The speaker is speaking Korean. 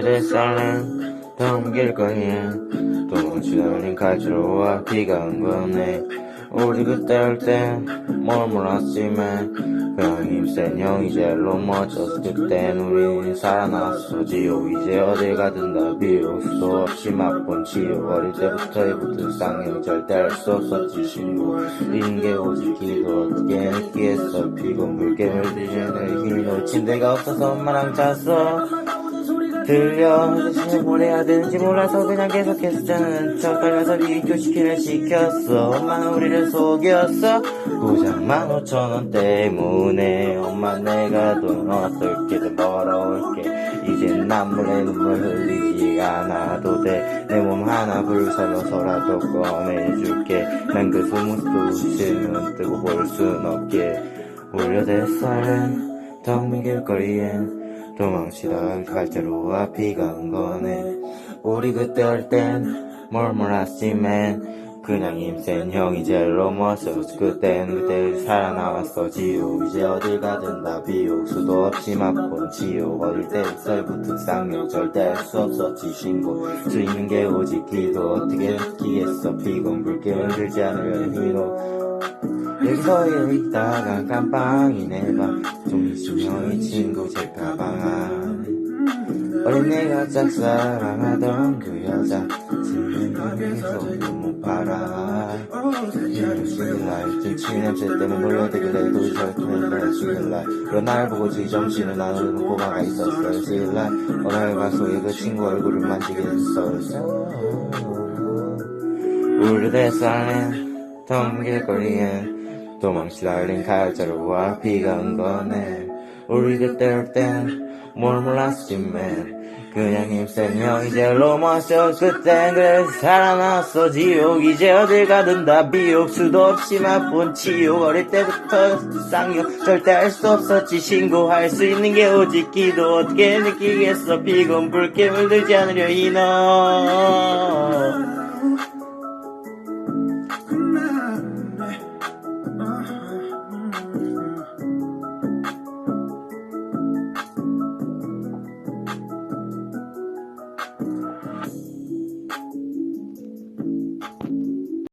오래된 쌀은 덤길 거야 도망치달린 가지로와 비가 온 거네 우리 그때 할땐뭘 몰랐지만 그냥 힘센 형이 제일로 멋졌어 그땐 우린 살아났어 지옥 이제 어딜 가든 다 비록 수도 없이 맛본 지옥. 어릴 때부터 입었던 쌍욕 절대 할 수 없었지. 신고 이런 게 오직 기도 어떻게 느끼겠어. 피곤 물개물 뒤지는 힘도 침대가 없어서 엄마랑 잤어 들려 대신에 뭘 해야 되는지 몰라서 그냥 계속해서 자는 척 달려서 비교시키를 시켰어. 엄마는 우리를 속였어. 고작 만 오천 원 때문에 엄마 내가 돈 어떻게든 벌어올게. 이젠 난 몰래 눈물 흘리지 않아도 돼. 내 몸 하나 불살려서라도 꺼내줄게. 난 그 소문도 싫으면 뜨고 볼 순 없게. 올려댔살은 텅빈 길거리엔 도망치다 갈대로와 비가 온 거네. 우리 그때 할땐뭘 몰랐지만 그냥 힘센 형이 제일 넘었어 그땐 그때 살아나왔어. 지옥 이제 어딜 가든 다. 비옥 수도 없이 맛본 지옥 어릴 때부터 쌍욕 절대 할 수 없었지. 신고 수 있는 게 오직 기도 어떻게 느끼겠어. 피곤 붉게 들지 않으려 힘도 여 기서 있다가 깜빵이 내방 종이신형이 친구 제 가방 안 어린애가 짝사랑하던 그 여자 지금 방에서 못 팔아 죽일날 김치 냄새 때문에 몰려들길래도 절대 날 죽일날. 그런 날 보고 지 정신을 나누는 꼬마가 있었어요. 죽일날 어느 날 가속에 그 친구 얼굴을 만지게 됐어 우르대산에 텅길 거리엔 도망치다. 흘린 칼자루와 비가 온 거네. 우리 그때 할땐뭘 몰랐지만 그냥 형이 제일 넘었어 그땐 그래 살아났어. 지옥 이제 어딜 가든 다 비옥 수도 없이 맛본 치욕. 어릴 때부터 쌍욕 절대 할 수 없었지. 신고할 수 있는 게 오직 기도 어떻게 느끼겠어. 피곤 붉게 물들지 않으려 이너